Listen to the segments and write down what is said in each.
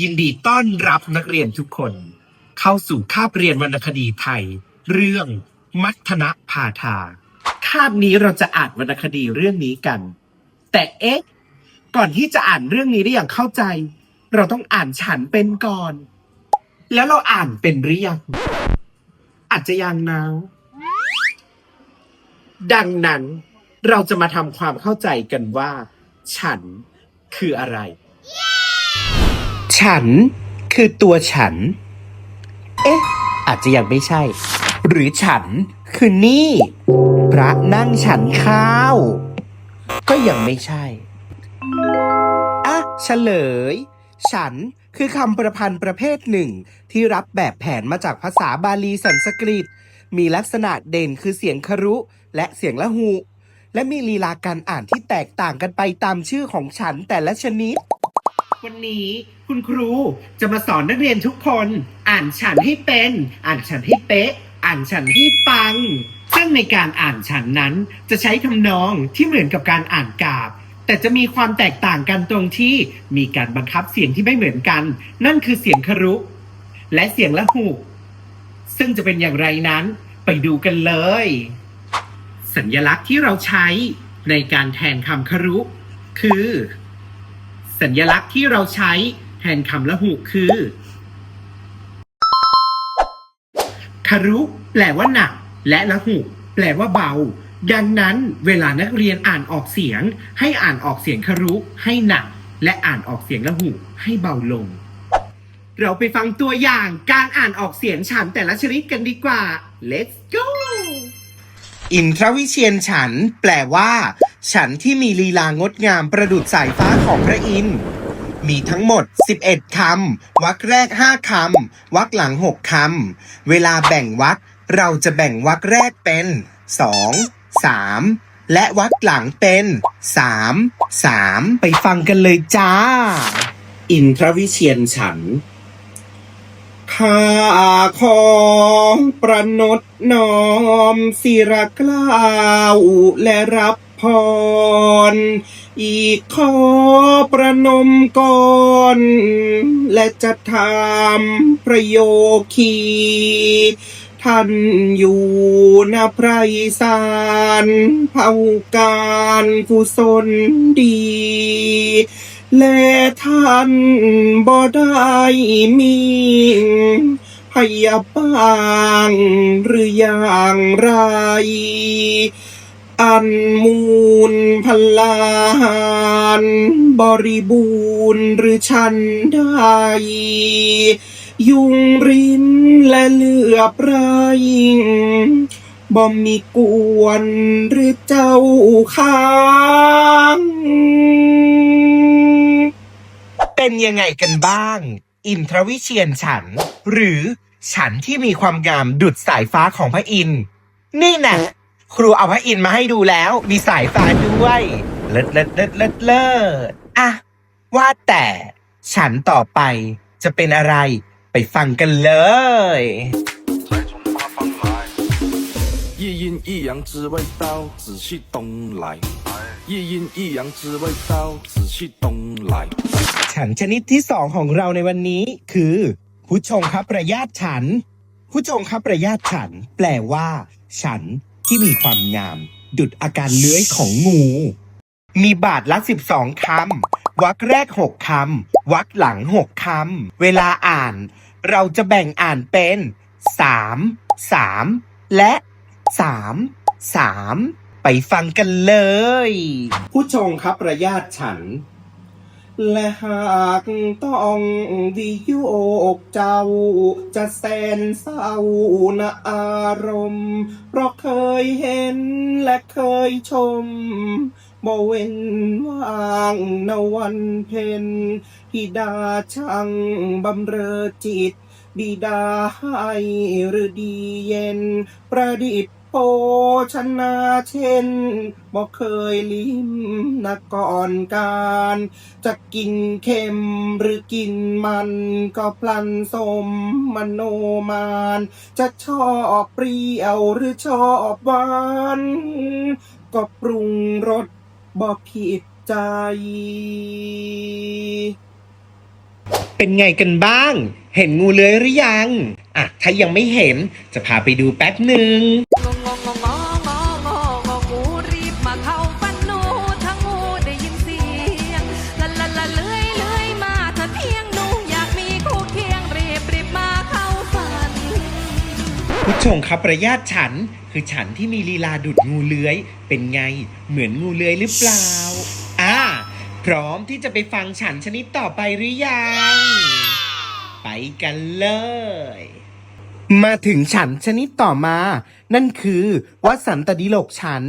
ยินดีต้อนรับนักเรียนทุกคน เข้าสู่คาบเรียนวรรณคดีไทย เรื่องมัทนะพาทา คาบนี้เราจะอ่านวรรณคดีเรื่องนี้กัน แต่เอ๊ะ ก่อนที่จะอ่านเรื่องนี้ได้อย่างเข้าใจ เราต้องอ่านฉันเป็นก่อน แล้วเราอ่านเป็นหรือยังอาจจะยังนะดังนั้นเราจะมาทำความเข้าใจกันว่า ฉันคืออะไร ฉันคือตัวฉัน เอ๊ะ อาจจะยังไม่ใช่ หรือฉันคือนี่ พระนั่งฉันข้าว ก็ยังไม่ใช่ อะเฉลย ฉันคือคำประพันธ์ประเภทหนึ่ง ที่รับแบบแผนมาจากภาษาบาลีสันสกฤต มีลักษณะเด่นคือเสียงครุ และเสียงละหู และมีลีลาการอ่านที่แตกต่างกันไปตามชื่อของฉันแต่ละชนิด วันนี้คุณครูจะมาสอนนักเรียนทุกคน อ่านฉันให้เป็น อ่านฉันให้เป๊ะ อ่านฉันให้ปัง ซึ่งในการอ่านฉันนั้นจะใช้ทำนองที่เหมือนกับการอ่านกาบ แต่จะมีความแตกต่างกันตรงที่มีการบังคับเสียงที่ไม่เหมือนกัน นั่นคือเสียงครุ และเสียงละหูซึ่งจะเป็นอย่างไรนั้นไปดูกันเลย สัญลักษณ์ที่เราใช้ในการแทนคำครุ คือ สัญลักษณ์ที่เราใช้แทนคำละหูคือคารุแปลว่าหนัก และละหุแปลว่าเบา ดังนั้นเวลานักเรียนอ่านออกเสียง ให้อ่านออกเสียงคารุให้หนัก และอ่านออกเสียงละหุให้เบาลง เราไปฟังตัวอย่างการอ่านออกเสียงฉันแต่ละชนิดกันดีกว่า let's go อินทรวิเชียนฉัน แปลว่า ฉันที่มีลีลางดงามประดุดสายฟ้าของพระอินทร์มีทั้งหมด 11 คำวรรคแรก 5 คำวรรคหลัง 6 คำ เวลาแบ่งวรรคเราจะแบ่งวรรคแรกเป็น 2 3 และวรรคหลังเป็น 3 3 ไปฟังกันเลยจ้า อินทรวิเชียนฉันข้าของประนดน้อมศิรกล้าวและรับ พร อีกขอประนมก่อน และจะทำประโยคีท่านอยู่ณไพรสารเผ่าการกุศลดี และท่านบ่ได้มีพยาบางหรืออย่างไร อันมูลพลานบริบูรณ์หรือชันได้ยุงรินและเลือบไรบ่มีกวนหรือเจ้าค้าง เป็นยังไงกันบ้าง อินทรวิเชียนฉัน หรือฉันที่มีความงามดุดสายฟ้าของพระอินทร์นี่นะ ครูเอาพระอินทร์มาให้ดูแล้ว มีสายฟ้าด้วย เลิศเลิศเลิศเลิศเลิศอ่ะ ว่าแต่ ฉันต่อไปจะเป็นอะไร ไปฟังกันเลย 才从八方来，一阴一阳之谓道，紫气东来。一阴一阳之谓道，紫气东来。 ฉันชนิดที่สองของเราในวันนี้คือ ผู้ชงครับประญาติฉัน ผู้ชงครับประญาติฉัน แปลว่า ฉัน ที่มีความงาม ดุดอาการเลื้อยของงู มีบาทละสิบสองคำวรรคแรกหกคำวรรคหลังหกคำ เวลาอ่าน เราจะแบ่งอ่านเป็นสามสามและสามสามไปฟังกันเลย ผู้ชงครับระญาติฉัน และหากต้องวิโยกเจ้า จะแสนเศร้านะอารมณ์ เพราะเคยเห็นและเคยชมบ่เว้นว่างนวันเพ็ญธิดาช่างบำเรอจิต บิดาให้หรือดีเย็น ประดิษฐ์ โภชนาเช่นบอกเคยลิ้มนะก่อนการ จะกินเค็มหรือกินมันก็พลันสมมโนมาน จะชอบเปรี้ยวหรือชอบหวาน ก็ปรุงรสบ่ผิดใจ เป็นไงกันบ้าง เห็นงูเลื้อยหรือยัง อะ ถ้ายังไม่เห็นจะพาไปดูแป๊บหนึ่ง ชงครับประญาติฉัน คือฉันที่มีลีลาดุดงูเลื้อย เป็นไง เหมือนงูเลื้อยหรือเปล่า อ่า พร้อมที่จะไปฟังฉันชนิดต่อไปหรือยัง ไปกันเลย มาถึงฉันชนิดต่อมา นั่นคือวสันตดิโลกฉัน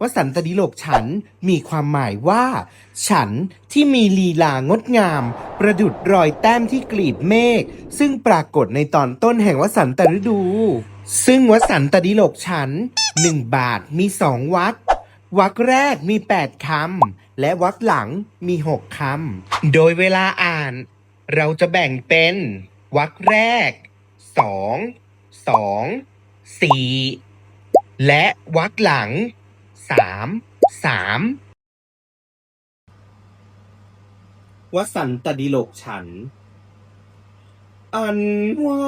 วสันตดิโลกฉันมีความหมายว่า ฉันที่มีลีลางดงาม ประดุดรอยแต้มที่กลีบเมฆซึ่งปรากฏในตอนต้นแห่งวสันตฤดู ซึ่งวสันตดิโลกฉันหนึ่งบาทมีสองวักวรรคแรกมีแปดคำและวรรคหลังมีหกคำโดยเวลาอ่าน เราจะแบ่งเป็นวรรคแรกสองสองสี่และวรรคหลังามสามวสันตดิโลกฉัน อันว่า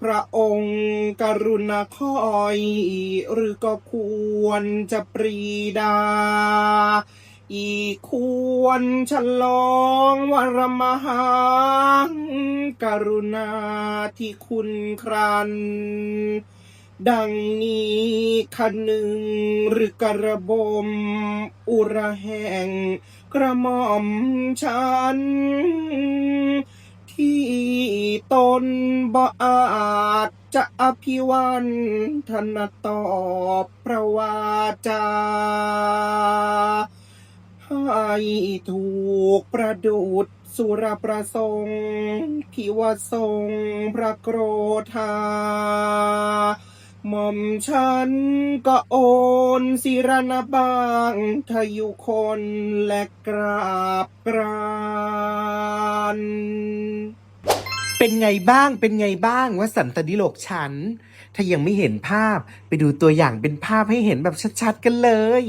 พระองค์กรุณาคอย หรือก็ควรจะปรีดา อีควรฉลองวรมหากรุณาที่คุณครัน ดังนี้คันหนึ่งหรือกระบม อุระแห่งกระหม่อมฉัน ที่ตนบ่อาจจะอภิวันทนตอบพระวาจาให้ถูกประดุดสุรประสงค์ที่ว่าทรงพระโกรธา หม่อมฉันก็โอนศิรณบางทายุคนและกราบกรานเป็นไงบ้างเป็นไงบ้างว่าสันตดิโลกฉัน ถ้ายังไม่เห็นภาพไปดูตัวอย่างเป็นภาพให้เห็นแบบชัดๆกันเลย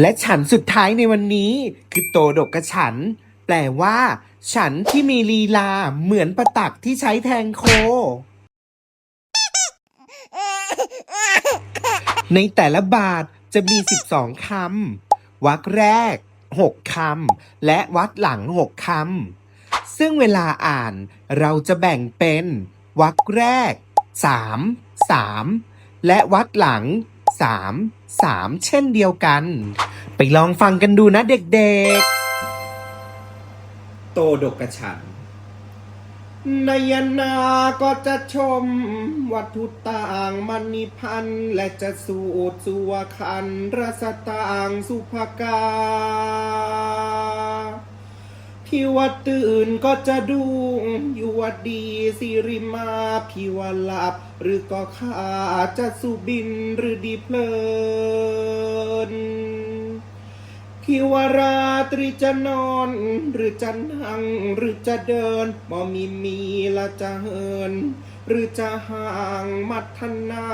และฉันสุดท้ายในวันนี้ คือโตดกกระฉัน แปลว่า ฉันที่มีลีลาเหมือนประตักที่ใช้แทงโค ในแต่ละบาทจะมี 12 คำวรรคแรก 6 คำ และวรรคหลัง 6 คำ ซึ่งเวลาอ่านเราจะแบ่งเป็นวรรคแรก 3 3 และวรรคหลัง 3 3 เช่นเดียวกัน ไปลองฟังกันดูนะเด็กๆ โตดกกระฉันนายนาก็จะชมวัตถุต่างมณีพันธ์และจะสูตรสุวคันรสต่างสุภกา พี่ว่าตื่นก็จะดูอยู่ว่าดีสิริมาพี่ว่าหลับ หรือก็ขาจะสุบินหรือดีเพลินพี่ว่าราตรีจะนอน หรือจะนั่งหรือจะเดินบ่มีมีละจะเหิน หรือจะห่างมัทนา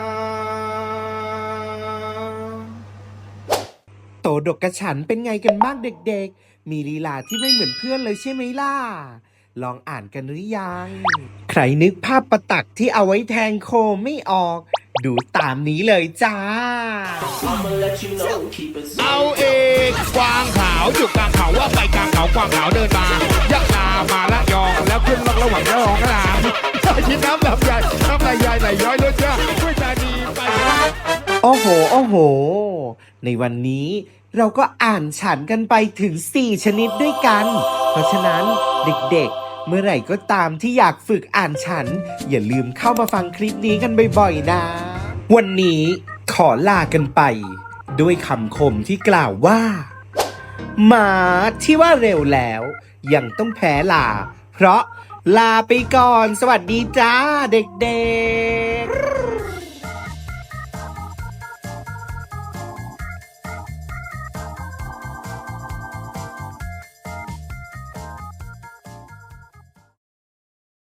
โตดกกระฉันเป็นไงกันบ้างเด็กๆ มีลีลาที่ไม่เหมือนเพื่อนเลยใช่ไหมล่ะ ลองอ่านกันหรือยัง ใครนึกภาพประตักที่เอาไว้แทงโคไม่ออก ดูตามนี้เลยจ้า เอาเองกวางขาวอยู่กลางเขาว่าไปกลางเขากวางขาวเดินมายะลามาละยองแล้วขึ้นลงระหว่างระหองกระลามคิดน้ำลำใหญ่น้ำลายใหญ่ไหลย้อยรถเชื่อด้วยใจดีไป โอ้โห โอ้โห ในวันนี้เราก็อ่านฉันกันไปถึง 4 ชนิดด้วยกัน เพราะฉะนั้นเด็กๆ เมื่อไหร่ก็ตามที่อยากฝึกอ่านฉัน อย่าลืมเข้ามาฟังคลิปนี้กันบ่อยๆ นะ วันนี้ขอลากันไป ด้วยคำคมที่กล่าวว่าหมาที่ว่าเร็วแล้ว ยังต้องแพ้ลา เพราะลาไปก่อน สวัสดีจ้าเด็กๆ